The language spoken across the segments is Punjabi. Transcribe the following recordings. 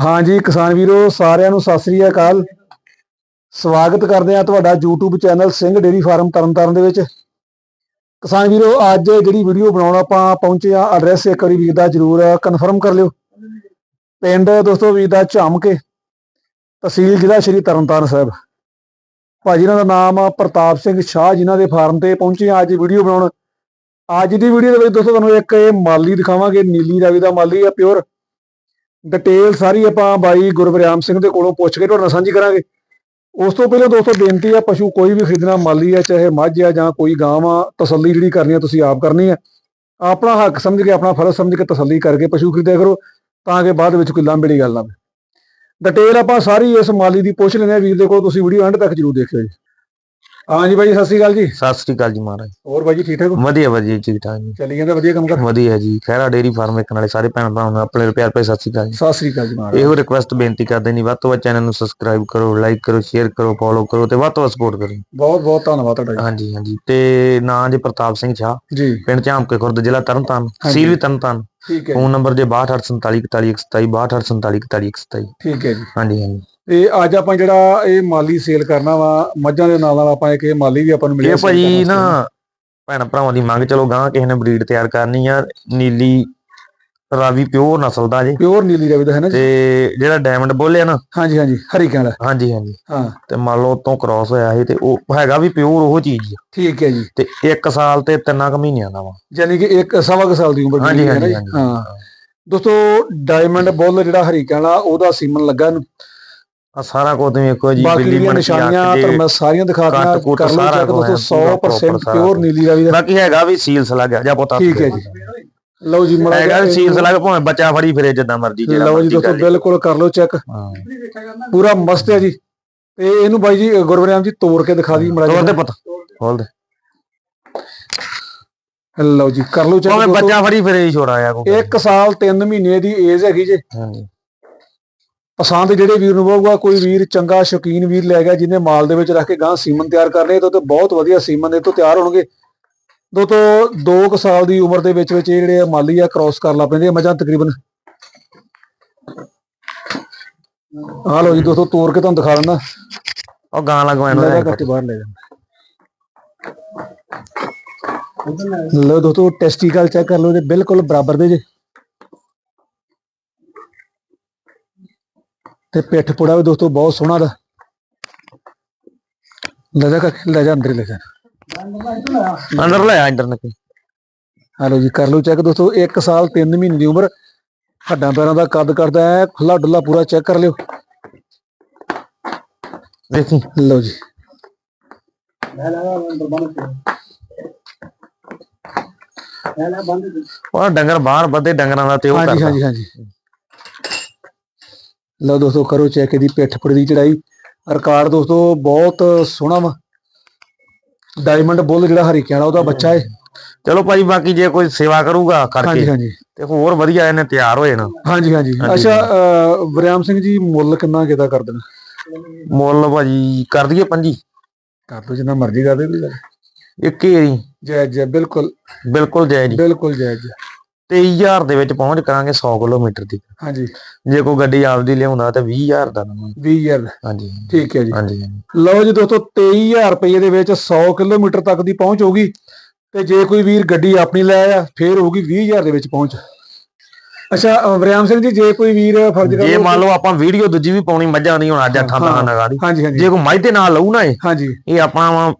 ਹਾਂਜੀ, ਕਿਸਾਨ ਵੀਰੋ, ਸਾਰਿਆਂ ਨੂੰ ਸਤਿ ਸ੍ਰੀ ਅਕਾਲ। ਸਵਾਗਤ ਕਰਦੇ ਆ ਤੁਹਾਡਾ YouTube channel Singh dairy farm Tarn Taran ਦੇ ਵਿੱਚ। ਕਿਸਾਨ ਵੀਰੋ, ਅੱਜ ਜਿਹੜੀ ਵੀਡੀਓ ਬਣਾਉਣ ਆਪਾਂ ਪਹੁੰਚੇ ਆ ਐਡਰੈਸ ਇੱਕ ਵਾਰੀ ਵੀਰ ਦਾ ਜਰੂਰ ਕਨਫਰਮ ਕਰ ਲਿਓ। ਪਿੰਡ ਦੋਸਤੋ ਵੀਰ ਦਾ ਝਾਮਕੇ, ਤਹਿਸੀਲ ਜ਼ਿਲ੍ਹਾ ਸ਼੍ਰੀ ਤਰਨਤਾਰਨ ਸਾਹਿਬ। ਭਾਜੀ ਇਹਨਾਂ ਦਾ ਨਾਮ ਪ੍ਰਤਾਪ ਸਿੰਘ ਸ਼ਾਹ ਜਿਨ੍ਹਾਂ ਦੇ ਫਾਰਮ ਤੇ ਪਹੁੰਚੇ ਆ ਅੱਜ ਵੀਡੀਓ ਬਣਾਉਣ। ਅੱਜ ਦੀ ਵੀਡੀਓ ਦੇ ਵਿੱਚ ਦੋਸਤੋ ਤੁਹਾਨੂੰ ਇੱਕ ਇਹ ਮਾਲੀ ਦਿਖਾਵਾਂਗੇ, ਨੀਲੀ ਰਾਵੀ ਦਾ ਮਾਲੀ ਆ ਪਿਓਰ ਡਿਟੇਲ ਸਾਰੀ ਆਪਾਂ ਬਾਈ ਗੁਰਵਰਿਆਮ ਸਿੰਘ ਦੇ ਕੋਲੋਂ ਪੁੱਛ ਕੇ ਤੁਹਾਡੇ ਨਾਲ ਸਾਂਝੀ ਕਰਾਂਗੇ। ਉਸ ਤੋਂ ਪਹਿਲਾਂ ਦੋਸਤੋ ਬੇਨਤੀ ਆ, ਪਸ਼ੂ ਕੋਈ ਵੀ ਖਰੀਦਣਾ ਮਾਲੀ ਆ, ਚਾਹੇ ਮੱਝ ਆ ਜਾਂ ਕੋਈ ਗਾਂ ਆ ਤਸੱਲੀ ਜਿਹੜੀ ਕਰਨੀ ਆ, ਤੁਸੀਂ ਆਪ ਕਰਨੀ ਆ। ਆਪਣਾ ਹੱਕ ਸਮਝ ਕੇ, ਆਪਣਾ ਫਰਜ਼ ਸਮਝ ਕੇ ਤਸੱਲੀ ਕਰਕੇ ਪਸ਼ੂ ਖਰੀਦਿਆ ਕਰੋ, ਤਾਂ ਕਿ ਬਾਅਦ ਵਿੱਚ ਕੋਈ ਲਾਂਭੜੀ ਗੱਲ ਨਾ ਹੋਵੇ ਡਿਟੇਲ ਆਪਾਂ ਸਾਰੀ ਇਸ ਮਾਲੀ ਦੀ ਪੁੱਛ ਲੈਂਦੇ ਆ। ਵੀਰ ਦੇ ਕੋਲ ਤੁਸੀਂ ਵੀਡੀਓ ਐਂਡ ਤੱਕ ਜਰੂਰ ਦੇਖਿਓ ਜੀ। ਹਾਂਜੀ ਬਾਈ ਸਤਿ ਸ਼੍ਰੀ ਅਕਾਲ ਜੀ। ਸਤਿ ਸ੍ਰੀ ਅਕਾਲ ਜੀ ਮਹਾਰਾਜ। ਹੋਰ ਬਾਈ ਜੀ ਠੀਕ ਠਾਕ ਵਧੀਆ ਵਧੀਆ ਜੀ, ਠੀਕ ਠਾਕ ਜੀ। ਚੱਲੀ ਜਾਂਦਾ ਵਧੀਆ ਕੰਮ ਕਰ? ਵਧੀਆ ਜੀ ਖੈਰਾ ਡੇਰੀ ਫਾਰਮ ਵੇਖਣ ਵਾਲੇ ਸਾਰੇ ਭੈਣ ਭਰਾਵਾਂ ਨੂੰ ਆਪਣੇ ਪਿਆਰ ਭਰੇ ਸਤਿ ਸ੍ਰੀ ਅਕਾਲ ਜੀ। ਸਤਿ ਸ਼੍ਰੀ ਅਕਾਲ ਜੀ ਮਹਾਰਾਜ। ਇਹੋ ਰਿਕੁਐਸਟ ਬੇਨਤੀ ਕਰਦੇ ਨਹੀਂ ਵੱਧ ਤੋਂ ਵੱਧ ਚੈਨਲ ਨੂੰ ਸਬਸਕ੍ਰਾਈਬ ਕਰੋ ਲਾਈਕ ਕਰੋ ਸ਼ੇਅਰ ਕਰੋ ਫੋਲੋ ਕਰੋ ਤੇ ਵੱਧ ਤੋਂ ਵੱਧ ਸਪੋਰਟ ਕਰੋ। ਬਹੁਤ ਬਹੁਤ ਧੰਨਵਾਦ ਤੁਹਾਡਾ ਹਾਂਜੀ ਹਾਂਜੀ। ਤੇ ਨਾਂ ਜੀ ਪ੍ਰਤਾਪ ਸਿੰਘ ਸ਼ਾਹ। ਜੀ। ਜੀ ਪਿੰਡ ਝਾਮਕੇ ਖੁਰਦ ਜ਼ਿਲ੍ਹਾ ਤਰਨਤਾਰਨ। ਤਹਿਸੀਲ ਵੀ ਤਰਨਤਾਰਨ। ਠੀਕ ਹੈ ਜੀ, ਫੋਨ ਨੰਬਰ ਜੇ 6247414127 6247414127 ਠੀਕ ਹੈ ਜੀ। ਹਾਂਜੀ ਹਾਂਜੀ। ਤੇ ਅੱਜ ਆਪਾਂ ਜਿਹੜਾ ਇਹ ਮਾਲੀ ਸੇਲ ਕਰਨਾ ਵਾ ਮੱਝਾਂ ਦੇ ਨਾਲ ਨਾਲ ਆਪਾਂ ਇੱਕ ਇਹ ਮਾਲੀ ਵੀ ਆਪਾਂ ਨੂੰ ਮਿਲਿਆ ਇਹ ਭਾਜੀ ਨਾ। ਭੈਣ ਭਰਾਵਾਂ ਦੀ ਮੰਗ ਚਲੋ ਗਾਂ ਕਿਸੇ ਨੇ ਬਰੀਡ ਤਿਆਰ ਕਰਨੀ ਆ ਨੀਲੀ ਰਾਵੀ ਪਿਓਰ ਨਸਲ ਦਾ ਜੀ। ਪਿਓਰ ਨੀਲੀ ਰਵੀ ਦਾ ਹੈ ਨਾ ਤੇ ਜਿਹੜਾ ਡਾਇਮੰਡ ਬੋਲਿਆ ਨਾ? ਹਾਂਜੀ ਹਾਂਜੀ ਹਰੀਕਾਂ ਦਾ ਹਾਂਜੀ ਹਾਂਜੀ। ਹਾਂ। ਤੇ ਮੰਨ ਲਓ ਉਤੋਂ ਕ੍ਰਾਸ ਹੋਇਆ ਸੀ ਤੇ ਉਹ ਹੈਗਾ ਵੀ ਪਿਓਰ ਉਹ ਚੀਜ਼ ਠੀਕ ਹੈ ਜੀ। ਤੇ 1 ਸਾਲ ਤੇ ਤਿੰਨਾਂ ਕੁ ਮਹੀਨਿਆਂ ਦਾ ਵਾ। ਯਾਨੀ ਕਿ ਇੱਕ ਸਵਾ ਕੁ ਸਾਲ ਦੀ ਉਮਰ ਦੀ ਹੈ ਨਾ ਹਾਂ। ਦੋਸਤੋ ਡਾਇਮੰਡ ਬੁੱਲ ਜਿਹੜਾ ਹਰੀਕਾਂ ਦਾ ਉਹਦਾ ਸੀਮਨ ਲੱਗਾ ਇਹਨੂੰ ਆ ਸਾਰਾ ਕੁਝ ਤੁਸੀਂ ਵੇਖੋ ਜੀ ਬਾਕੀ ਦੀਆਂ ਨਿਸ਼ਾਨੀਆਂ ਤਾਂ ਮੈਂ ਸਾਰੀਆਂ ਦਿਖਾ ਦਿਆਂ ਕੱਟ ਕੁੱਟ ਕਰ ਲਓ ਚੈੱਕ ਦੋਸਤੋ ਹੈ, 100% ਸਾਰਾ ਪਿਓਰ। ਨੀਲੀ ਰਵੀ ਦਾ ਬਾਕੀ ਹੈਗਾ ਵੀ ਸੀਲਸ ਲੱਗਾ ਜਾਂ ਪਤਾ ਠੀਕ ਹੈ ਜੀ। ਲਓ ਜੀ ਮੜਾ ਹੈਗਾ ਸੀਲਸ ਲੱਗਾ ਭਾਵੇਂ ਬੱਚਾ ਫੜੀ ਫਿਰੇ ਜਿੱਦਾਂ ਮਰਜ਼ੀ ਜਿਹੜਾ ਲਓ ਜੀ ਦੋਸਤੋ। ਬਿਲਕੁਲ ਕਰ ਲਓ ਚੈੱਕ। ਪੂਰਾ ਮਸਤ ਹੈ ਜੀ। ਤੇ ਇਹਨੂੰ ਬਾਈ ਜੀ ਗੁਰਵਰਿਆਮ ਜੀ ਤੋੜ ਕੇ ਦਿਖਾ ਦੀ ਮੜਾ ਤੋੜ ਦੇ ਪਤਾ ਖੋਲ ਦੇ। ਲਓ ਜੀ ਕਰ ਲਓ ਭਾਵੇਂ ਚੈੱਕ ਬੱਚਾ ਫੜੀ ਫਿਰੇ ਹੀ ਛੋੜਾ ਆ ਕੋਈ ਇੱਕ ਸਾਲ 3 ਮਹੀਨੇ ਦੀ ਏਜ ਹੈਗੀ ਜੇ। ਹਾਂਜੀ ਪਸੰਦ ਜਿਹੜੇ ਵੀਰ ਨੂੰ ਹੋਊਗਾ ਕੋਈ ਵੀਰ ਚੰਗਾ ਸ਼ੌਕੀਨ ਵੀਰ ਲੈ ਗਿਆ ਜਿਹਨੇ ਮਾਲ ਦੇ ਵਿੱਚ ਰੱਖ ਕੇ ਗਾਂ ਸੀਮਨ ਤਿਆਰ ਕਰਨੇ ਤੋਂ ਤੇ ਬਹੁਤ ਵਧੀਆ ਸੀਮਨ ਦੇ ਤੋਂ ਤਿਆਰ ਹੋਣਗੇ। ਦੋ ਤੋਂ 2 ਕੁ ਸਾਲ ਦੀ ਉਮਰ ਦੇ ਵਿੱਚ ਵਿੱਚ ਇਹ ਜਿਹੜੇ ਮਾਲੀ ਆ ਕ੍ਰਾਸ ਕਰ ਲਾ ਪੈਂਦੇ ਮੱਝਾਂ ਤਕਰੀਬਨ। ਆ ਲਓ ਜੀ ਦੋਸਤੋ ਤੋੜ ਕੇ ਤੁਹਾਨੂੰ ਦਿਖਾ ਦਿੰਦਾ। ਉਹ ਗਾਂ ਲਗਵਾਉਣ ਲੈ ਨੂੰ ਜਾ ਕੱਟ ਬਾਹਰ ਲੈ ਜਾ। ਲਓ ਦੋਸਤੋ ਟੈਸਟੀਕਲ ਚੈੱਕ ਕਰ ਲਓ ਜੇ ਬਿਲਕੁਲ ਬਰਾਬਰ ਦੇ ਜੇ। ਤੇ ਪਿੱਠ ਪੁੜਾ ਵੀ ਦੋਸਤੋ ਬਹੁਤ ਸੋਹਣਾ ਦਾ। ਲੈ ਜਾ ਕੱਖ ਲੈ ਜਾ ਅੰਦਰ ਹੀ ਲੈ ਜਾ। ਅੰਦਰ ਲੈ ਆ ਅੰਦਰ ਨੇ ਆ ਲਓ ਜੀ ਕਰ ਲਓ ਚੈੱਕ ਦੋਸਤੋ 1 ਸਾਲ 3 ਮਹੀਨੇ ਦੀ ਉਮਰ। ਹੱਡਾਂ ਪੈਰਾਂ ਦਾ ਕੱਦ ਕਰਦਾ ਹੈ ਖੁੱਲਾ ਡੁੱਲਾ ਪੂਰਾ ਚੈੱਕ ਕਰ ਲਿਓ। ਦੇਖੀ। ਲਓ ਜੀ। ਉਹ ਡੰਗਰ ਬਾਹਰ ਵੱਧੇ ਡੰਗਰਾਂ ਦਾ ਤੇ ਉਹ ਹਾਂਜੀ ਕਰਦਾ। ਹਾਂਜੀ ਹਾਂਜੀ। ਲਓ ਦੋਸਤੋ ਕਰੋ ਚੈੱਕ ਇਹਦੀ ਪਿੱਠ ਪੁੜੇ ਦੀ ਚੜਾਈ ਰਿਕਾਰਡ ਦੋਸਤੋ ਬਹੁਤ ਸੋਹਣਾ ਵਾ। ਡਾਇਮੰਡ ਬੁੱਲ ਜਿਹੜਾ ਹਰੀਕਿਆਂ ਵਾਲਾ ਉਹਦਾ ਬੱਚਾ ਹੈ ਚਲੋ ਭਾਜੀ ਬਾਕੀ ਜੇ ਕੋਈ ਸੇਵਾ ਕਰੂਗਾ ਹਾਂਜੀ ਕਰਕੇ ਹਾਂਜੀ ਤੇ ਹੋਰ ਵਧੀਆ ਇਹਨੇ ਤਿਆਰ ਹੋਏ ਨਾ। ਹਾਂਜੀ ਹਾਂਜੀ। ਹਾਂਜੀ। ਅੱਛਾ ਅਹ, ਵਰਿਆਮ ਸਿੰਘ ਜੀ ਮੁੱਲ ਕਿੰਨਾ ਕਿਦਾ ਕਰ ਦੇਣਾ? ਮੁੱਲ ਭਾਜੀ ਕਰ ਦਈਏ ਪੰਜੀ? ਕਰ ਦੋ ਜਿੰਨਾ ਮਰਜ਼ੀ ਕਰ ਦੇ ਕੋਈ ਗੱਲ ਇੱਕ ਹੀ ਜਾਇਜ਼ ਜਾਇਜ਼ ਬਿਲਕੁਲ। ਬਿਲਕੁਲ ਜਾਇਜ਼ ਬਿਲਕੁਲ ਜਾਇਜ਼ 23000 ਦੇ ਵਿੱਚ ਪਹੁੰਚ ਕਰਾਂਗੇ 100 ਕਿਲੋਮੀਟਰ ਦੀ ਹਾਂਜੀ। ਜੇ ਕੋਈ ਗੱਡੀ ਆਪਦੀ ਲਿਆਉਂਦਾ ਤਾਂ 20000 ਦਾ ਦਵਾਂਗੇ 20000 ਹਾਂਜੀ ਠੀਕ ਹੈ ਜੀ। ਹਾਂਜੀ ਲਓ ਜੀ ਦੋਸਤੋ 23000 ਰੁਪਏ ਦੇ ਵਿੱਚ 100 ਕਿਲੋਮੀਟਰ ਤੱਕ ਦੀ ਪਹੁੰਚ ਹੋਊਗੀ। ਤੇ ਜੇ ਕੋਈ ਵੀਰ ਗੱਡੀ ਆਪਣੀ ਲੈ ਆ ਫੇਰ ਹੋਊਗੀ 20000 ਦੇ ਵਿੱਚ ਪਹੁੰਚ। ਅੱਛਾ ਵਰਿਆਮ ਸਿੰਘ ਜੀ ਜੇ ਕੋਈ ਵੀਰ ਫਰਜ਼ ਜੇ ਕਰੋ ਮੰਨ ਲਓ ਆਪਾਂ ਵੀਡੀਓ ਦੂਜੀ ਵੀ ਪਾਉਣੀ ਮੱਝਾਂ ਦੀ ਹੁਣ ਅੱਜ ਅੱਠਾਂ ਹਾਂ। ਦਹਾਂ ਨਗਾ ਦੀ। ਜੇ ਕੋਈ ਮੱਝ ਦੇ ਨਾਲ ਲਊ ਨਾ ਇਹ ਹਾਂਜੀ। ਇਹ ਆਪਣਾ ਵਾ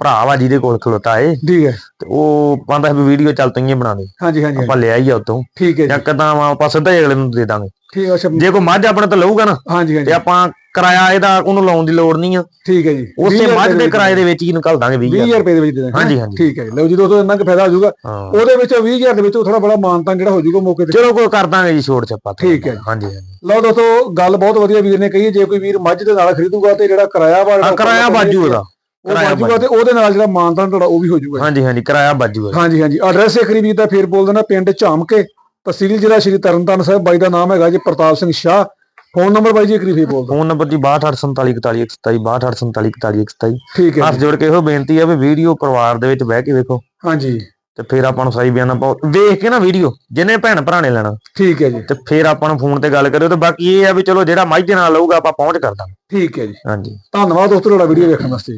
ਭਰਾ ਵਾ ਜਿਹਦੇ ਕੋਲ ਖਲੋਤਾ ਏ। ਠੀਕ ਹੈ। ਤੇ ਉਹ ਕਹਿੰਦਾ ਵੀ ਵੀਡੀਓ ਚੱਲ ਤਈਏ ਬਣਾ ਦੇ। ਹਾਂਜੀ ਹਾਂਜੀ ਆਪਾਂ ਲਿਆ ਹੀ ਆ ਉਤੋਂ ਠੀਕ ਹੈ ਜਾਂ। ਕਦਾਂ ਆਪਾਂ ਸਿੱਧਾ ਹੀ ਅਗਲੇ ਨੂੰ ਦੇ ਦਾਂਗੇ। ਠੀਕ ਅੱਛਾ। ਜੇ ਕੋਈ ਮੱਝ ਆਪਣੇ ਤੋਂ ਲਊਗਾ ਨਾ ਹਾਂਜੀ ਤੇ ਹਾਂਜੀ ਆਪਾਂ ਕਿਰਾਇਆ ਇਹਦਾ ਉਹਨੂੰ ਲਾਉਣ ਦੀ ਲੋੜ ਨਹੀਂ ਆ। ਠੀਕ ਹੈ ਜੀ। ਉਸੇ 20,000 ਮੱਝ ਦੇ ਕਿਰਾਏ ਦੇ ਵਿੱਚ ਹੀ ਨਿਕਲ ਦਾਂਗੇ 20000 20000 ਰੁਪਏ ਦੇ ਵਿੱਚ ਦੇ ਦਾਂਗੇ। ਹਾਂਜੀ, ਹਾਂਜੀ। ਠੀਕ ਹੈ ਲਓ ਜੀ ਦੋਸਤੋ ਇੰਨਾ ਕੁ ਫਾਇਦਾ ਹੋ ਜਾਊਗਾ। ਉਹਦੇ ਵਿੱਚ 20000 ਦੇ ਵਿੱਚ ਥੋੜਾ ਬੜਾ ਮਾਨਤਾਨ ਜਿਹੜਾ ਹੋ ਜਾਊਗਾ ਮੌਕੇ ਤੇ। ਚਲੋ ਕੋਈ ਕਰ ਦਾਂਗੇ ਜੀ ਛੋੜ ਛੱਪਾ ਤੋਂ। ਠੀਕ ਹੈ। ਹਾਂਜੀ ਹਾਂਜੀ। ਲਓ ਦੋਸਤੋ ਗੱਲ ਬਹੁਤ ਵਧੀਆ ਵੀਰ ਨੇ ਕਹੀ ਜੇ ਕੋਈ ਵੀਰ ਮੱਝ ਦੇ ਨਾਲ ਖਰੀਦੂਗਾ ਤੇ ਜਿਹੜਾ ਕਿਰਾਇਆ ਵਾ ਕਿਰਾਇਆ ਬਾਜੂ ਉਹਦਾ ਉਹ ਬਾਜੂਗਾ ਤੇ ਉਹਦੇ ਨਾਲ ਜਿਹੜਾ ਮਾਨਤਾਨ ਤੁਹਾਡਾ ਉਹ ਵੀ ਹੋ ਜਾਊਗਾ ਹਾਂਜੀ ਹਾਂਜੀ ਕਿਰਾਇਆ ਬਾਜੂ ਉਹਦਾ। ਹਾਂਜੀ ਹਾਂਜੀ। ਐਡਰੈਸ ਇੱਕ ਵੀਰ ਦਾ ਫੇਰ ਬੋਲ ਦੇਣਾ ਪਿੰਡ ਝਾਮਕੇ ਤਹਿਸੀਲ ਜ਼ਿਲ੍ਹਾ ਸ਼੍ਰੀ ਤਰਨਤਾਰਨ ਸਾਹਿਬ ਬਾਈ ਦਾ ਨਾਮ ਹੈਗਾ ਜੀ ਪ੍ਰਤਾਪ ਸਿੰਘ ਸ਼ਾਹ। ਫੋਨ ਨੰਬਰ ਬਾਈ ਜੀ ਇੱਕ ਫੇਰ ਬੋਲ। ਦਿਓ ਫੋਨ ਨੰਬਰ ਜੀ 6247414127 6247414127 ਠੀਕ ਹੈ ਹੱਥ ਜੋੜ ਕੇ ਇਹੋ ਬੇਨਤੀ ਹੈ ਵੀ ਵੀਡੀਓ ਪਰਿਵਾਰ ਦੇ ਵਿੱਚ ਬਹਿ ਕੇ ਵੇਖੋ। ਹਾਂਜੀ। ਤੇ ਫਿਰ ਆਪਾਂ ਨੂੰ ਸਹੀ ਬਿਆਨ ਪਾਓ। ਵੇਖ ਕੇ ਨਾ ਵੀਡੀਓ ਜਿਹਨੇ ਭੈਣ ਭਰਾ ਨੇ ਲੈਣਾ। ਠੀਕ ਹੈ ਜੀ। ਤੇ ਫਿਰ ਆਪਾਂ ਨੂੰ ਫੋਨ ਤੇ ਗੱਲ ਕਰਿਓ ਤੇ ਬਾਕੀ ਇਹ ਆ ਵੀ ਚਲੋ ਜਿਹੜਾ ਮਾਝੇ ਨਾਲ ਲਊਗਾ ਆਪਾਂ ਪਹੁੰਚ ਕਰ ਦਾਂਗੇ। ਠੀਕ ਹੈ ਜੀ। ਹਾਂਜੀ। ਧੰਨਵਾਦ ਦੋਸਤੋ ਤੁਹਾਡਾ ਵੀਡੀਓ ਵੇਖਣ ਵਾਸਤੇ।